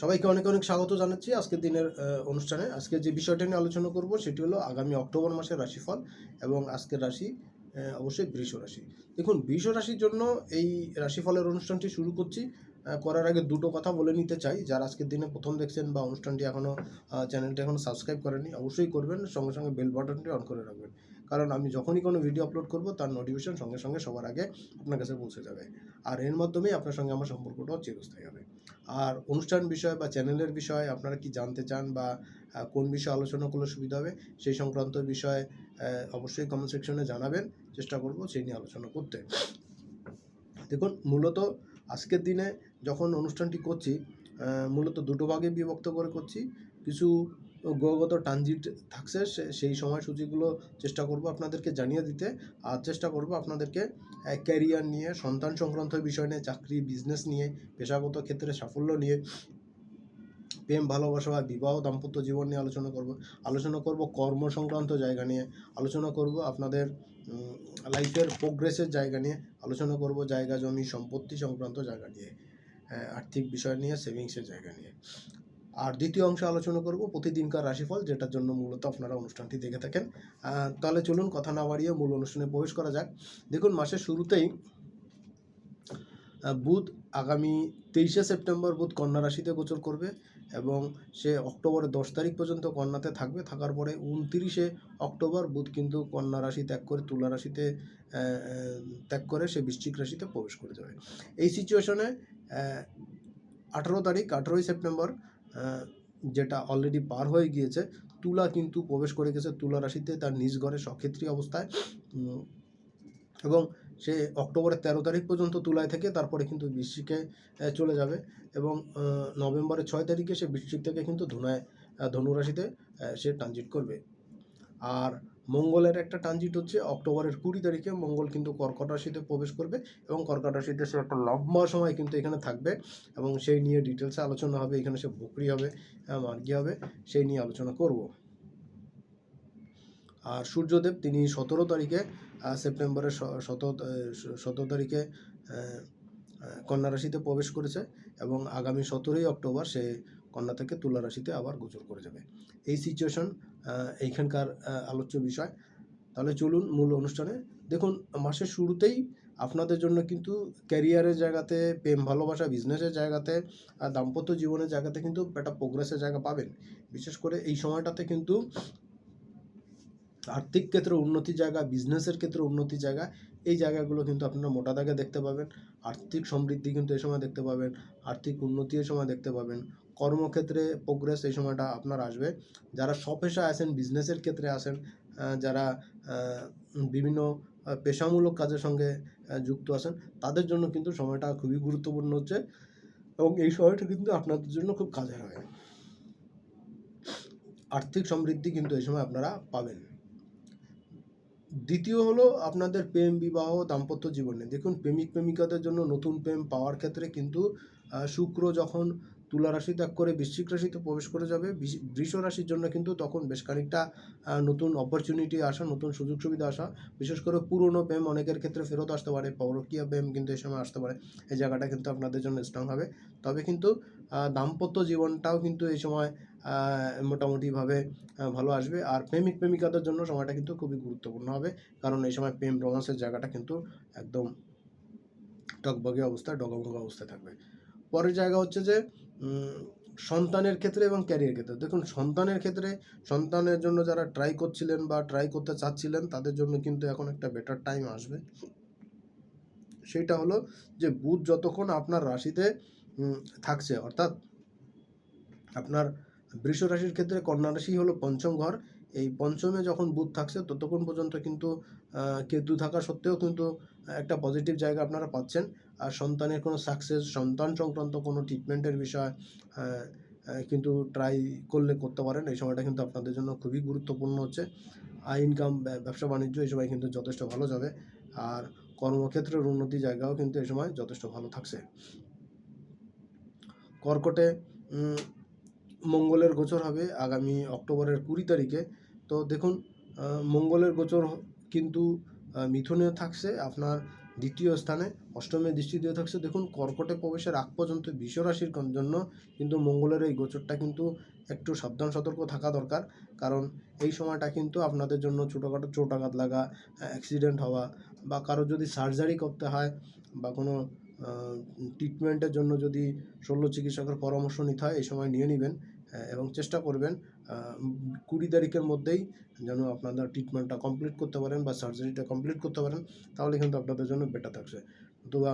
সবাইকে অনেক অনেক স্বাগত জানাচ্ছি আজকের দিনের অনুষ্ঠানে। আজকে যে বিষয়টা নিয়ে আলোচনা করব সেটি হলো আগামী অক্টোবর মাসের রাশিফল এবং আজকের রাশি অবশ্যই বৃষ রাশি। দেখুন, বৃষ রাশির জন্য এই রাশিফলের অনুষ্ঠানটি শুরু করছি করার আগে দুটো কথা বলে নিতে চাই। যারা আজকের দিনে প্রথম দেখছেন বা অনুষ্ঠানটি এখনও চ্যানেলটি এখনও সাবস্ক্রাইব করেনি অবশ্যই করবেন। সঙ্গে সঙ্গে বেল বাটনটি অন করে রাখবেন। কারণ আমি যখনই কোনো ভিডিও আপলোড করব, তার নোটিফিকেশন সঙ্গে সঙ্গে সবার আগে আপনার কাছে পৌঁছে যাবে। আর এর মাধ্যমেই আপনার সঙ্গে আমার সম্পর্কটাও চিরস্থায়ী হবে। আর অনুষ্ঠান বিষয় বা চ্যানেলের বিষয় আপনারা কি জানতে চান বা কোন বিষয়ে আলোচনা করলে সুবিধা হবে, সেই সংক্রান্ত বিষয়ে অবশ্যই কমেন্ট সেকশনে জানাবেন। চেষ্টা করব সেই নিয়ে আলোচনা করতে। দেখুন, মূলত আজকের দিনে যখন অনুষ্ঠানটি করছি মূলত দুটো ভাগে বিভক্ত করে করছি। কিছু গ্রহগত ট্রানজিট থাকছে সেই সময়সূচিগুলো চেষ্টা করব আপনাদেরকে জানিয়ে দিতে। আর চেষ্টা করব আপনাদেরকে ক্যারিয়ার নিয়ে সন্তান সংক্রান্ত বিষয় নিয়ে চাকরি বিজনেস নিয়ে পেশাগত ক্ষেত্রে সাফল্য নিয়ে প্রেম ভালোবাসা বা বিবাহ দাম্পত্য জীবন নিয়ে আলোচনা করব। আলোচনা করব কর্ম সংক্রান্ত জায়গা নিয়ে আলোচনা করব আপনাদের লাইফের প্রোগ্রেসের জায়গা নিয়ে আলোচনা করব জায়গা জমি সম্পত্তি সংক্রান্ত জায়গা নিয়ে আহ, আর্থিক বিষয় নিয়ে সেভিংসের জায়গা নিয়ে। আর দ্বিতীয় অংশে আলোচনা করব প্রতিদিনকার রাশিফল, যেটার জন্য মূলত আপনারা অনুষ্ঠানটি দেখে থাকেন। তাহলে চলুন কথা না বাড়িয়ে মূল অনুষ্ঠানে প্রবেশ করা যাক। দেখুন, মাসের শুরুতেই বুধ আগামী তেইশে সেপ্টেম্বর বুধ কন্যা রাশিতে গোচর করবে এবং সে অক্টোবরের দশ তারিখ পর্যন্ত কন্যাতে থাকবে। থাকার পরে উনতিরিশে অক্টোবর বুধ কিন্তু কন্যা রাশি ত্যাগ করে, তুলা রাশিতে ত্যাগ করে সে বৃশ্চিক রাশিতে প্রবেশ করে যাবে। এই সিচুয়েশনে আঠেরো তারিখ, আঠেরোই সেপ্টেম্বর যেটা অলরেডি পার হয়ে গিয়েছে, তুলা কিন্তু প্রবেশ করে গেছে তুলা রাশিতে, তার নিজ ঘরে সক্ষেত্রী অবস্থায়। এবং সে অক্টোবরের তেরো তারিখ পর্যন্ত তুলায় থেকে তারপরে কিন্তু বৃশ্চিকে চলে যাবে এবং নভেম্বরের ছয় তারিখে সে বৃশ্চিক থেকে কিন্তু ধুনায় ধনুরাশিতে ধনু রাশিতে সে ট্রানজিট করবে। আর মঙ্গলের একটা ট্রানজিট হচ্ছে অক্টোবরের কুড়ি তারিখে মঙ্গল কিন্তু কর্কট রাশিতে প্রবেশ করবে এবং কর্কট রাশিতে সে একটা লম্বা সময় কিন্তু এখানে থাকবে এবং সেই নিয়ে ডিটেলসে আলোচনা হবে এখানে সে বকরি হবে মার্গি হবে সেই নিয়ে আলোচনা করব। আর সূর্যদেব তিনি সতেরো তারিখে সেপ্টেম্বরের সতেরো তারিখে আহ, আহ, কন্যা রাশিতে প্রবেশ করেছে এবং আগামী সতেরোই অক্টোবর সে কন্যা থেকে তুলা রাশিতে আবার গোচর করে যাবে। এই সিচুয়েশন এইখানকার আলোচ্য বিষয়। তাহলে চলুন মূল অনুষ্ঠানে। দেখুন, মাসের শুরুতেই আপনাদের জন্য কিন্তু ক্যারিয়ারের জায়গাতে, প্রেম, ভালোবাসা বিজনেসের জায়গাতে, আর দাম্পত্য জীবনের জায়গাতে কিন্তু একটা প্রোগ্রেসের জায়গা পাবেন। বিশেষ করে এই সময়টাতে কিন্তু আর্থিক ক্ষেত্রে উন্নতি জায়গা বিজনেসের ক্ষেত্রে উন্নতি জায়গা, এই জায়গাগুলো কিন্তু আপনারা মোটা দাগে দেখতে পাবেন। আর্থিক সমৃদ্ধি কিন্তু এই সময় দেখতে পাবেন। আর্থিক উন্নতি এই সময় দেখতে পাবেন। কর্মক্ষেত্রে প্রোগ্রেস এই সময়টা আপনার আসবে। যারা স্বপেশা আছেন বিজনেসের ক্ষেত্রে আসেন যারা বিভিন্ন পেশামূলক কাজের সঙ্গে যুক্ত আছেন, তাদের জন্য কিন্তু সময়টা খুবই গুরুত্বপূর্ণ হচ্ছে এবং এই সময়টা কিন্তু আপনাদের জন্য খুব কাজের হবে আর্থিক সমৃদ্ধি কিন্তু এই সময় আপনারা পাবেন। দ্বিতীয় হলো আপনাদের প্রেম, বিবাহ, দাম্পত্য জীবনে দেখুন, প্রেমিক, প্রেমিকাদের জন্য নতুন প্রেম পাওয়ার ক্ষেত্রে কিন্তু শুক্র যখন তুলা রাশি ত্যাগ করে বৃশ্চিক রাশিতে প্রবেশ করে যাবে। বৃষ- রাশির জন্য কিন্তু তখন বেশ খানিকটা নতুন অপরচুনিটি আসা, নতুন সুযোগ সুবিধা আসা। বিশেষ করে পুরনো প্রেম অনেকের ক্ষেত্রে ফেরত আসতে পারে, পরকীয়া প্রেম কিন্তু এই সময় আসতে পারে। এই জায়গাটা কিন্তু আপনাদের জন্য স্ট্রং হবে। তবে কিন্তু দাম্পত্য জীবনটাও কিন্তু এই সময় মোটামুটিভাবে ভালো আসবে। আর প্রেমিক প্রেমিকাদের জন্য সময়টা কিন্তু খুবই গুরুত্বপূর্ণ হবে। কারণ এই সময় প্রেম রোমান্সের জায়গাটা কিন্তু একদম টকবগে অবস্থায়, ডগমগ অবস্থায় থাকবে। পরের জায়গা হচ্ছে যে সন্তানের ক্ষেত্রে এবং ক্যারিয়ার ক্ষেত্রে। দেখুন, সন্তানের ক্ষেত্রে সন্তানের জন্য যারা ট্রাই করছিলেন বা ট্রাই করতে চাচ্ছিলেন, তাদের জন্য কিন্তু এখন একটা বেটার টাইম আসবে। সেটা হলো যে বুধ যতক্ষণ আপনার রাশিতে থাকছে, অর্থাৎ আপনার বৃষ রাশির ক্ষেত্রে কন্যা রাশি হলো পঞ্চম ঘর। এই পঞ্চমে যখন বুধ থাকছে, ততক্ষণ পর্যন্ত কিন্তু কেতু থাকা সত্ত্বেও কিন্তু একটা পজিটিভ জায়গা আপনারা পাচ্ছেন। সন্তানের কোনো সাকসেস সন্তান সংক্রান্ত কোনো ট্রিটমেন্টের বিষয় কিন্তু ট্রাই করলে করতে পারেন। এই সময়টা কিন্তু আপনাদের জন্য খুবই গুরুত্বপূর্ণ হচ্ছে। আয় ইনকাম ব্যবসা বাণিজ্য এই সময় কিন্তু যথেষ্ট ভালো যাবে। আর কর্মক্ষেত্রের উন্নতি জায়গাও কিন্তু এই সময় যথেষ্ট ভালো থাকছে। কর্কটে মঙ্গলের গোচর হবে আগামী অক্টোবরের কুড়ি তারিখে। তো দেখুন মঙ্গলের গোচর কিন্তু মিথুনে থাকছে। আপনার দ্বিতীয় স্থানে অষ্টমে দৃষ্টি দিয়ে থাকছে। দেখুন, কর্কটে প্রবেশের আগ পর্যন্ত বিশ্বরাশির জন্য কিন্তু মঙ্গলের এই গোচরটা কিন্তু একটু সাবধান, সতর্ক থাকা দরকার। কারণ এই সময়টা কিন্তু আপনাদের জন্য ছোটোখাটো চোট আঘাত লাগা অ্যাক্সিডেন্ট হওয়া বা কারও যদি সার্জারি করতে হয় বা কোনো ট্রিটমেন্টের জন্য যদি শল্য চিকিৎসকের পরামর্শ নিতে হয়, এই সময় নিয়ে নেবেন এবং চেষ্টা করবেন। কুড়ি তারিখের মধ্যেই যেন আপনারা ট্রিটমেন্টটা কমপ্লিট করতে পারেন বা সার্জারিটা কমপ্লিট করতে পারেন, তাহলে কিন্তু আপনাদের জন্য বেটার থাকছে। অথবা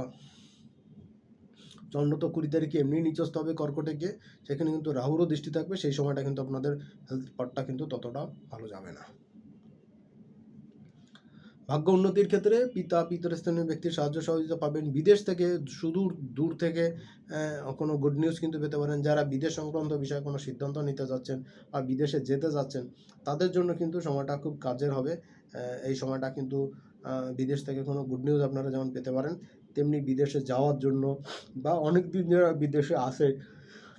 চন্দ্র তো কুড়ি তারিখে এমনি নিচস্ত হবে কর্কটে গিয়ে, সেখানে কিন্তু রাহুরও দৃষ্টি থাকবে, সেই সময়টা কিন্তু আপনাদের হেলথ পার্টটা কিন্তু ততটা ভালো যাবে না। ভাগ্য উন্নতির ক্ষেত্রে পিতা পিতরস্থানীয় ব্যক্তির সাহায্য সহযোগিতা পাবেন। বিদেশ থেকে সুদূর দূর থেকে কোনো গুড নিউজ কিন্তু পেতে পারেন। যারা বিদেশ সংক্রান্ত বিষয়ে কোনো সিদ্ধান্ত নিতে যাচ্ছেন বা বিদেশে যেতে যাচ্ছেন, তাদের জন্য কিন্তু সময়টা খুব কাজের হবে। এই সময়টা কিন্তু বিদেশ থেকে কোনো গুড নিউজ আপনারা যেমন পেতে পারেন, তেমনি বিদেশে যাওয়ার জন্য বা অনেক দিন যারা বিদেশে আসে,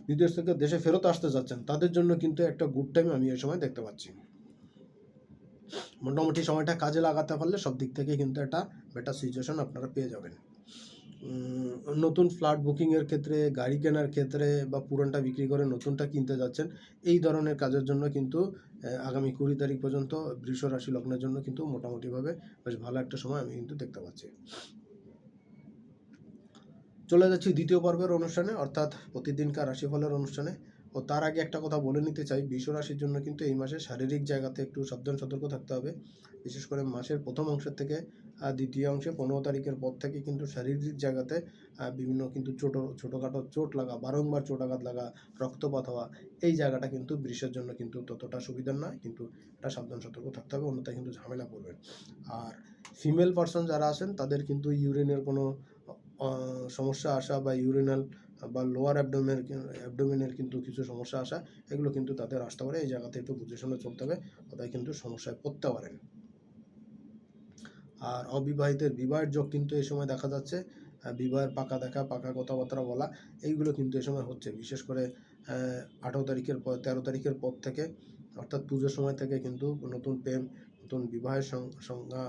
বিদেশ থেকে দেশে ফেরত আসতে যাচ্ছেন, তাদের জন্য কিন্তু একটা গুড টাইম আমি এই সময় দেখতে পাচ্ছি। মোটামুটি সময়টা কাজে লাগাতে পারলে সব দিক থেকে কিন্তু একটা বেটার সিচুয়েশন আপনারা পেয়ে যাবেন। নতুন ফ্ল্যাট বুকিংয়ের ক্ষেত্রে, গাড়ি কেনার ক্ষেত্রে বা পুরনটা বিক্রি করে নতুনটা কিনতে যাচ্ছেন, এই ধরনের কাজের জন্য কিন্তু আগামী কুড়ি তারিখ পর্যন্ত বৃষ রাশি লগ্নের জন্য কিন্তু মোটামুটিভাবে বেশ ভালো একটা সময় আমি কিন্তু দেখতে পাচ্ছি। চলে যাচ্ছি দ্বিতীয় পর্বের অনুষ্ঠানে, অর্থাৎ প্রতিদিনকার রাশিফলের অনুষ্ঠানে। ও তার আগে একটা কথা বলে নিতে চাই। রাশির জন্য কিন্তু এই মাসে শারীরিক জায়গাতে একটু সাবধান, সতর্ক থাকতে হবে। বিশেষ করে মাসের প্রথম অংশের থেকে দ্বিতীয় অংশে পনেরো তারিখের পর থেকে কিন্তু শারীরিক জায়গাতে বিভিন্ন কিন্তু ছোটো, ছোটোখাটো চোট লাগা, বারংবার চোট আঘাত লাগা, রক্তপাত হওয়া, এই জায়গাটা কিন্তু বৃষের জন্য কিন্তু ততটা সুবিধার নয়। কিন্তু এটা সাবধান, সতর্ক থাকতে হবে, অন্যথায় কিন্তু ঝামেলা পড়বেন আর ফিমেল পার্সন যারা আছেন, তাদের কিন্তু ইউরিনের কোনো সমস্যা আসা বা ইউরিনাল বা লোয়ার অ্যাবডোমের অ্যাবডোমেনের কিন্তু কিছু সমস্যা আসা, এগুলো কিন্তু তাদের আসতে পারে। এই জায়গাতে একটু বুঝে শুনে চলতে হবে তাদের কিন্তু সমস্যায় পড়তে পারেন। আর অবিবাহিতের বিবাহের যোগ কিন্তু এই সময় দেখা যাচ্ছে বিবাহের পাকা দেখা, পাকা কথাবার্তা বলা, এইগুলো কিন্তু এই সময় হচ্ছে। বিশেষ করে আঠারো তারিখের পর, তেরো তারিখের পর থেকে, অর্থাৎ পুজোর সময় থেকে কিন্তু নতুন প্রেম, নতুন বিবাহের সংজ্ঞা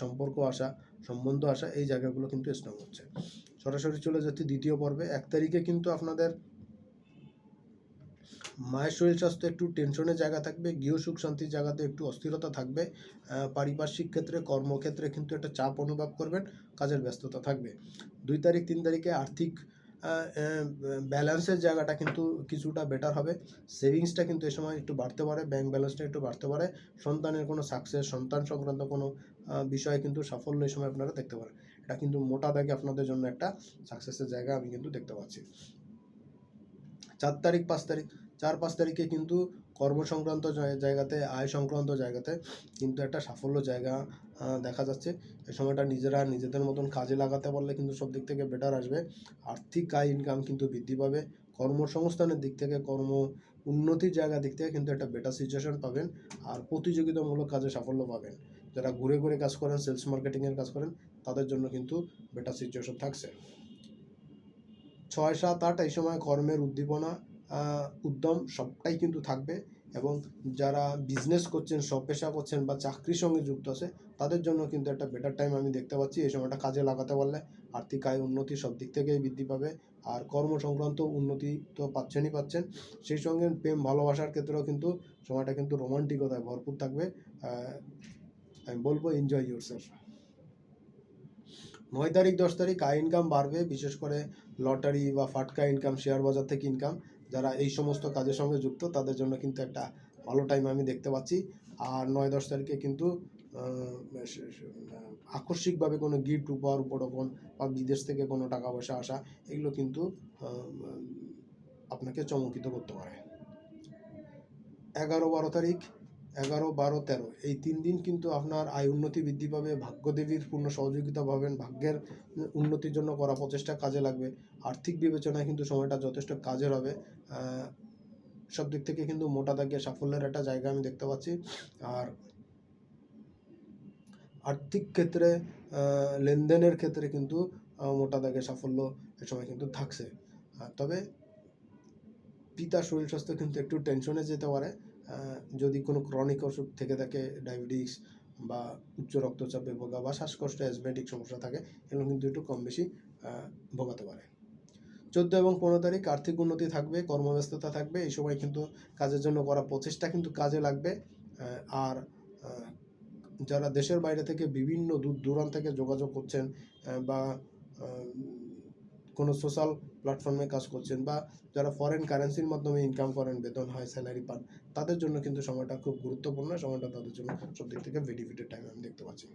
সম্পর্ক আসা, সম্বন্ধ আসা, এই জায়গাগুলো কিন্তু স্ট্রং হচ্ছে। সরাসরি চলে যাচ্ছি দ্বিতীয় পর্বে। এক তারিখে কিন্তু আপনাদের মায়ের শরীর স্বাস্থ্য একটু টেনশনের জায়গা থাকবে, গৃহ সুখ শান্তির জায়গাতে একটু অস্থিরতা থাকবে পারিপার্শ্বিক ক্ষেত্রে, কর্মক্ষেত্রে কিন্তু একটা চাপ অনুভব করবেন, কাজের ব্যস্ততা থাকবে। দুই তারিখ, তিন তারিখে আর্থিক ব্যালেন্সের জায়গাটা কিন্তু কিছুটা বেটার হবে। সেভিংসটা কিন্তু এ সময় একটু বাড়তে পারে ব্যাংক ব্যালেন্সটা একটু বাড়তে পারে। সন্তানের কোনো সাকসেস সন্তান সংক্রান্ত কোনো বিষয়ে কিন্তু সাফল্য এই সময় আপনারা দেখতে পারেন। এটা কিন্তু মোটা দাগে আপনাদের জন্য একটা সাকসেসের জায়গা আমি কিন্তু দেখতে পাচ্ছি। চার তারিখ, পাঁচ তারিখ, চার, পাঁচ তারিখে কিন্তু কর্ম সংক্রান্ত জায়- জায়গাতে, আয় সংক্রান্ত জায়গাতে কিন্তু একটা সাফল্য জায়গা দেখা যাচ্ছে। এই সময়টা নিজেরা নিজেদের মতন কাজে লাগাতে পারলে কিন্তু সব দিক থেকে বেটার আসবে। আর্থিক আয় ইনকাম কিন্তু বৃদ্ধি পাবে। কর্মসংস্থানের দিক থেকে, কর্ম উন্নতির জায়গা দিক থেকে কিন্তু একটা বেটার সিচুয়েশন পাবেন। আর প্রতিযোগিতামূলক কাজে সাফল্য পাবেন। যারা ঘুরে ঘুরে কাজ করেন সেলস মার্কেটিংয়ের কাজ করেন তাদের জন্য কিন্তু বেটার সিচুয়েশন থাকছে। ছয়, সাত, আট এই সময় কর্মের উদ্দীপনা উদ্যম সবটাই কিন্তু থাকবে এবং যারা বিজনেস করছেন, সব পেশা করছেন বা চাকরির সঙ্গে যুক্ত আছে, তাদের জন্য কিন্তু একটা বেটার টাইম আমি দেখতে পাচ্ছি এই সময়টা কাজে লাগাতে পারলে। আর্থিক আয় উন্নতি সব দিক থেকেই বৃদ্ধি পাবে আর কর্ম সংক্রান্ত উন্নতি তো পাচ্ছেনই পাচ্ছেন। সেই সঙ্গে প্রেম, ভালোবাসার ক্ষেত্রেও কিন্তু সময়টা কিন্তু রোমান্টিকতায় ভরপুর থাকবে। আমি বলব এনজয় ইউর সেলফ নয় তারিখ, দশ তারিখ আয় ইনকাম বাড়বে, বিশেষ করে লটারি বা ফাটকা ইনকাম শেয়ার বাজার থেকে ইনকাম যারা এই সমস্ত কাজের সঙ্গে যুক্ত, তাদের জন্য কিন্তু একটা ভালো টাইম আমি দেখতে পাচ্ছি। আর নয়, দশ তারিখে কিন্তু আকস্মিকভাবে কোনো গিফট উপহার উপঢৌকন বা বিদেশ থেকে কোনো টাকা পয়সা আসা, এগুলো কিন্তু আপনাকে চমকিত করতে পারে। এগারো, বারো তারিখ এগারো, বারো, তেরো। এই তিন দিন কিন্তু আপনার আয় উন্নতি বৃদ্ধি পাবে, ভাগ্যদেবীর পূর্ণ সহযোগিতা পাবেন, ভাগ্যের উন্নতির জন্য করা প্রচেষ্টা কাজে লাগবে। আর্থিক বিবেচনায় কিন্তু সময়টা যথেষ্ট কাজের হবে। সব দিক থেকে কিন্তু মোটা দাগে সাফল্যের একটা জায়গা আমি দেখতে পাচ্ছি। আর আর্থিক ক্ষেত্রে লেনদেনের ক্ষেত্রে কিন্তু মোটা দাগে সাফল্য এ সময় কিন্তু থাকছে। তবে পিতার শরীর স্বাস্থ্য কিন্তু একটু টেনশনে যেতে পারে। যদি কোনো ক্রনিক অসুখ থেকে থাকে ডায়াবেটিস বা উচ্চ রক্তচাপে ভোগা বা শ্বাসকষ্ট অ্যাজমেটিক সমস্যা থাকে, এগুলো কিন্তু একটু কম বেশি ভোগাতে পারে চোদ্দ এবং পনেরো তারিখ আর্থিক উন্নতি থাকবে, কর্মব্যস্ততা থাকবে, এই সময় কিন্তু কাজের জন্য করা প্রচেষ্টা কিন্তু কাজে লাগবে। আর যারা দেশের বাইরে থেকে বিভিন্ন দূর দূরান্ত থেকে যোগাযোগ করছেন বা কোনো সোশ্যাল প্ল্যাটফর্মে কাজ করছেন বা যারা ফরেন কারেন্সির মাধ্যমে ইনকাম করেন, বেতন হয় স্যালারি পান, তাদের জন্য কিন্তু সময়টা খুব গুরুত্বপূর্ণ। সময়টা তাদের জন্য সব দিক থেকে বেনিফিটেড টাইম আমি দেখতে পাচ্ছি।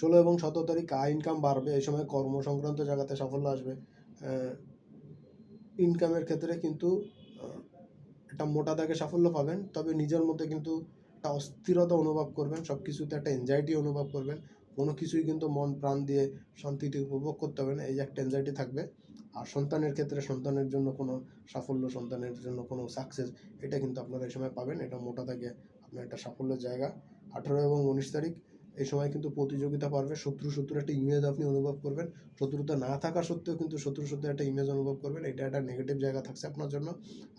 ষোলো এবং সতেরো তারিখ আয় ইনকাম বাড়বে, এই সময় কর্ম সংক্রান্ত জায়গাতে সাফল্য আসবে। ইনকামের ক্ষেত্রে কিন্তু একটা মোটা দাগে সাফল্য পাবেন, তবে নিজের মধ্যে কিন্তু একটা অস্থিরতা অনুভব করবেন সব কিছুতে একটা এনজাইটি অনুভব করবেন। কোনো কিছুই কিন্তু মন, প্রাণ দিয়ে শান্তিতে উপভোগ করতে হবে না, এই যে একটা এনজাইটি থাকবে। আর সন্তানের ক্ষেত্রে সন্তানের জন্য কোনো সাফল্য, সন্তানের জন্য কোনো সাকসেস এটা কিন্তু আপনারা এই সময় পাবেন। এটা মোটা দাগে আপনার একটা সাফল্যের জায়গা। আঠেরো এবং উনিশ তারিখ, এই সময় কিন্তু প্রতিযোগিতা পারবে। শত্রু শত্রু একটা ইমেজ আপনি অনুভব করবেন। শত্রুতা না থাকা সত্ত্বেও কিন্তু শত্রু শত্রু একটা ইমেজ অনুভব করবেন। এটা একটা নেগেটিভ জায়গা থাকছে আপনার জন্য।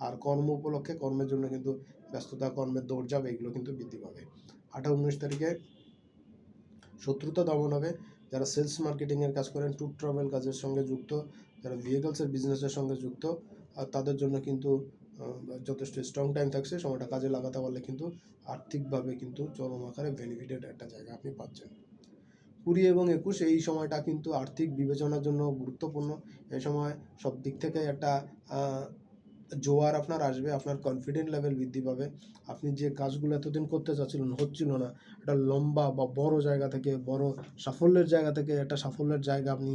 আর কর্ম উপলক্ষে, কর্মের জন্য কিন্তু ব্যস্ততা, কর্মের দৌড়ঝাঁপ, এগুলো কিন্তু বৃদ্ধি পাবে। আঠারো, উনিশ তারিখে শত্রুতা দমন হবে। যারা সেলস মার্কেটিংয়ের কাজ করেন, ট্যুর ট্রাভেল কাজের সঙ্গে যুক্ত, যারা ভেহিকলসের বিজনেসের সঙ্গে যুক্ত, আর তাদের জন্য কিন্তু যথেষ্ট স্ট্রং টাইম থাকছে। সময়টা কাজে লাগাতে পারলে কিন্তু আর্থিকভাবে কিন্তু চরম আকারে বেনিফিটেড একটা জায়গা আপনি পাচ্ছেন। কুড়ি এবং একুশ, এই সময়টা কিন্তু আর্থিক বিবেচনার জন্য গুরুত্বপূর্ণ। এই সময় সব দিক থেকে একটা জোয়ার আপনার আসবে, আপনার কনফিডেন্ট লেভেল বৃদ্ধি পাবে। আপনি যে কাজগুলো এতদিন করতে চাচ্ছিলেন, হচ্ছিল না। একটা লম্বা বা বড় জায়গা থেকে, বড় সাফল্যের জায়গা থেকে একটা সাফল্যের জায়গা আপনি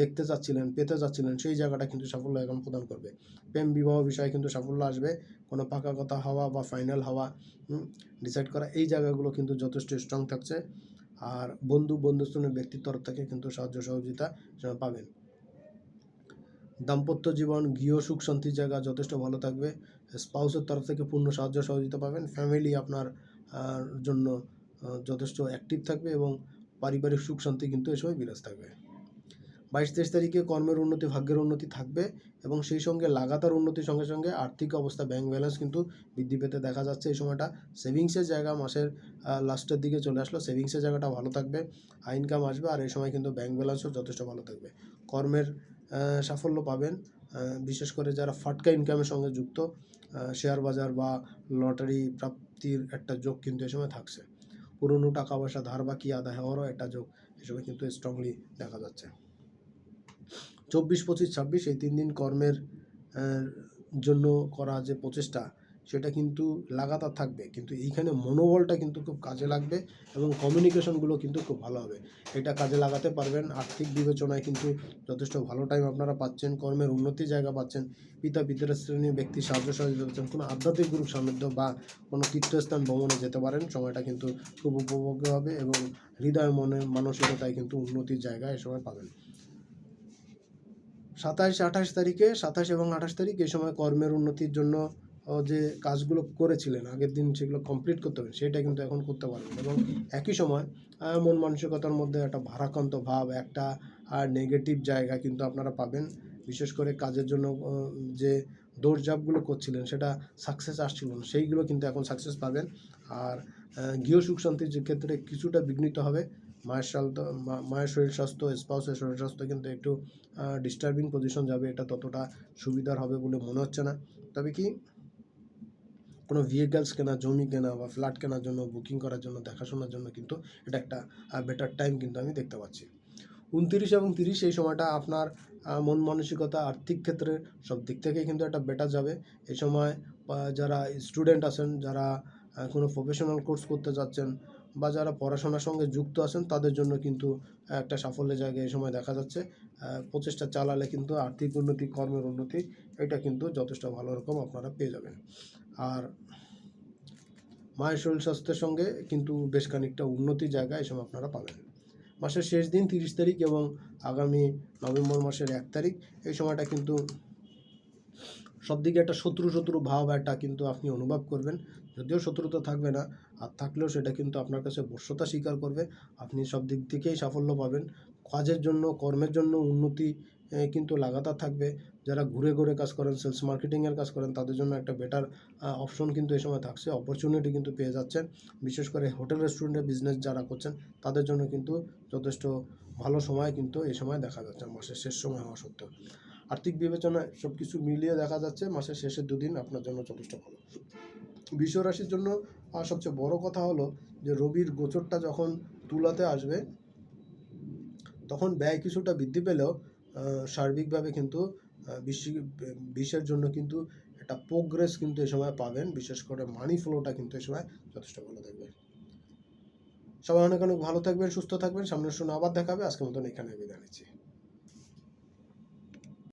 দেখতে চাচ্ছিলেন, পেতে চাচ্ছিলেন, সেই জায়গাটা কিন্তু সাফল্য এখন প্রদান করবে। প্রেম বিবাহ বিষয়ে কিন্তু সাফল্য আসবে। কোনো পাকা কথা হওয়া বা ফাইনাল হওয়া ডিসাইড করা, এই জায়গাগুলো কিন্তু যথেষ্ট স্ট্রং থাকছে। আর বন্ধু বন্ধুস্থানের ব্যক্তির তরফ থেকে কিন্তু সাহায্য সহযোগিতা পাবেন। দাম্পত্য জীবন, গৃহ সুখ, শান্তির জায়গা যথেষ্ট ভালো থাকবে। স্পাউসের তরফ থেকে পূর্ণ সাহায্য সহযোগিতা পাবেন। ফ্যামিলি আপনার জন্য যথেষ্ট অ্যাক্টিভ থাকবে এবং পারিবারিক সুখ, শান্তি কিন্তু এ সময় বিরাজ থাকবে। বাইশ তেইশ তারিখে কর্মের উন্নতি, ভাগ্যের উন্নতি থাকবে এবং সেই সঙ্গে লাগাতার উন্নতির সঙ্গে সঙ্গে আর্থিক অবস্থা ব্যাংক ব্যালেন্স কিন্তু বৃদ্ধি পেতে দেখা যাচ্ছে এই সময়টা। সেভিংসের জায়গা মাসের লাস্টের দিকে চলে আসলো। সেভিংসের জায়গাটা ভালো থাকবে আয় ইনকাম আসবে আর এই সময় কিন্তু ব্যাংক ব্যালেন্সও যথেষ্ট ভালো থাকবে। কর্মের সাফল্য পাবেন। বিশেষ করে যারা ফাটকা ইনকামের সঙ্গে যুক্ত শেয়ার বাজার বা লটারি প্রাপ্তির একটা যোগ কিন্তু এসময় সময় থাকছে। পুরনো টাকা পয়সা ধার বাকি আদায় হওয়ারও একটা যোগ এসবে সময় কিন্তু স্ট্রংলি দেখা যাচ্ছে। চব্বিশ, পঁচিশ, ছাব্বিশ এই তিন দিন কর্মের জন্য করা যে প্রচেষ্টা সেটা কিন্তু লাগাতার থাকবে। কিন্তু এইখানে মনোবলটা কিন্তু খুব কাজে লাগবে এবং কমিউনিকেশনগুলো কিন্তু খুব ভালো হবে। এটা কাজে লাগাতে পারবেন। আর্থিক বিবেচনায় কিন্তু যথেষ্ট ভালো টাইম আপনারা পাচ্ছেন, কর্মের উন্নতির জায়গা পাচ্ছেন, পিতা, পিতার শ্রেণির ব্যক্তি, সাহায্য সহযোগিতা পাচ্ছেন, কোনো আধ্যাত্মিক গ্রুপ সান্নিধ্য বা কোনো তীর্থস্থান, ভ্রমণে যেতে পারেন। সময়টা কিন্তু খুব উপভোগ্য হবে এবং হৃদয়, মনে, মানসিকতায় কিন্তু উন্নতির জায়গা এ সময় পাবেন। সাতাশ আঠাশ তারিখে, সাতাশ এবং আঠাশ তারিখ এই সময় কর্মের উন্নতির জন্য যে কাজগুলো করেছিলেন, আগের দিন সেগুলো কমপ্লিট করতে হবে, সেটা কিন্তু এখন করতে পারবেন। এবং একই সময় মন মানসিকতার মধ্যে একটা ভারাক্রান্ত ভাব, একটা নেগেটিভ জায়গা কিন্তু আপনারা পাবেন। বিশেষ করে কাজের জন্য যে দৌড়ঝাঁপগুলো করছিলেন, সেটা সাকসেস আসছিল না, সেইগুলো কিন্তু এখন সাকসেস পাবেন। আর গৃহ সুখ শান্তির যে ক্ষেত্রে কিছুটা বিঘ্নিত হবে, মায়ের স্বাস্থ্য মায়ের শরীর স্বাস্থ্য স্পাউসের শরীর স্বাস্থ্য কিন্তু একটু ডিস্টার্বিং পজিশন যাবে, এটা ততটা সুবিধার হবে বলে মনে হচ্ছে না। তবে কি কোনো ভেহিকালস কেনা, জমি কেনা বা ফ্ল্যাট কেনার জন্য বুকিং করার জন্য, দেখাশোনার জন্য কিন্তু এটা একটা বেটার টাইম কিন্তু আমি দেখতে পাচ্ছি। উনতিরিশ এবং তিরিশ এই সময়টা আপনার মন মানসিকতা, আর্থিক ক্ষেত্রে সব দিক থেকেই কিন্তু একটা বেটার যাবে। এই সময় যারা স্টুডেন্ট আছেন, যারা কোনো প্রফেশনাল কোর্স করতে যাচ্ছেন বা যারা পড়াশোনার সঙ্গে যুক্ত আছেন, তাদের জন্য কিন্তু একটা সাফল্যের জায়গায় এই সময় দেখা যাচ্ছে। প্রচেষ্টা চালালে কিন্তু আর্থিক উন্নতি, কর্মের উন্নতি, এটা কিন্তু যথেষ্ট ভালো রকম আপনারা পেয়ে যাবেন। আর মায়ের শরীর স্বাস্থ্যের সঙ্গে কিন্তু বেশ খানিকটা উন্নতির জায়গা সময় আপনারা পাবেন। মাসের শেষ দিন তিরিশ তারিখ এবং আগামী নভেম্বর মাসের এক তারিখ, এই সময়টা কিন্তু সব দিকে একটা শত্রু শত্রু ভাব একটা কিন্তু আপনি অনুভব করবেন। যদিও শত্রুতা থাকবে না, আর থাকলেও সেটা কিন্তু আপনার কাছে বশ্যতা স্বীকার করবে। আপনি সব দিক থেকেই সাফল্য পাবেন। কাজের জন্য, কর্মের জন্য উন্নতি কিন্তু লাগাতার থাকবে। যারা ঘুরে ঘুরে কাজ করেন সেলস মার্কেটিংয়ের কাজ করেন, তাদের জন্য একটা বেটার অপশন কিন্তু এই সময় থাকছে। অপরচুনিটি কিন্তু পেয়ে যাচ্ছেন। বিশেষ করে হোটেল রেস্টুরেন্টের বিজনেস যারা করছেন, তাদের জন্য কিন্তু যথেষ্ট ভালো সময় কিন্তু এই সময় দেখা যাচ্ছে, মাসের শেষ সময় হওয়া সত্ত্বেও। আর্থিক বিবেচনায় সব কিছু মিলিয়ে দেখা যাচ্ছে, মাসের শেষের দুদিন আপনার জন্য যথেষ্ট ভালো। বিশ্ব রাশির জন্য সবচেয়ে বড় কথা হলো যে, রবির গোচরটা যখন তুলাতে আসবে, তখন ব্যয় কিছুটা বৃদ্ধি পেলেও সার্বিকভাবে কিন্তু বিশ্ব, বিশ্বের জন্য কিন্তু একটা প্রোগ্রেস কিন্তু এই সময় পাবেন। বিশেষ করে মানি ফ্লোটা কিন্তু এই সময় যথেষ্ট ভালো থাকবে। সবাই অনেক অনেক ভালো থাকবেন, সুস্থ থাকবেন। সামনের শুনে আবার দেখাবে। আজকের মতন এখানে বিদায় নিচ্ছি।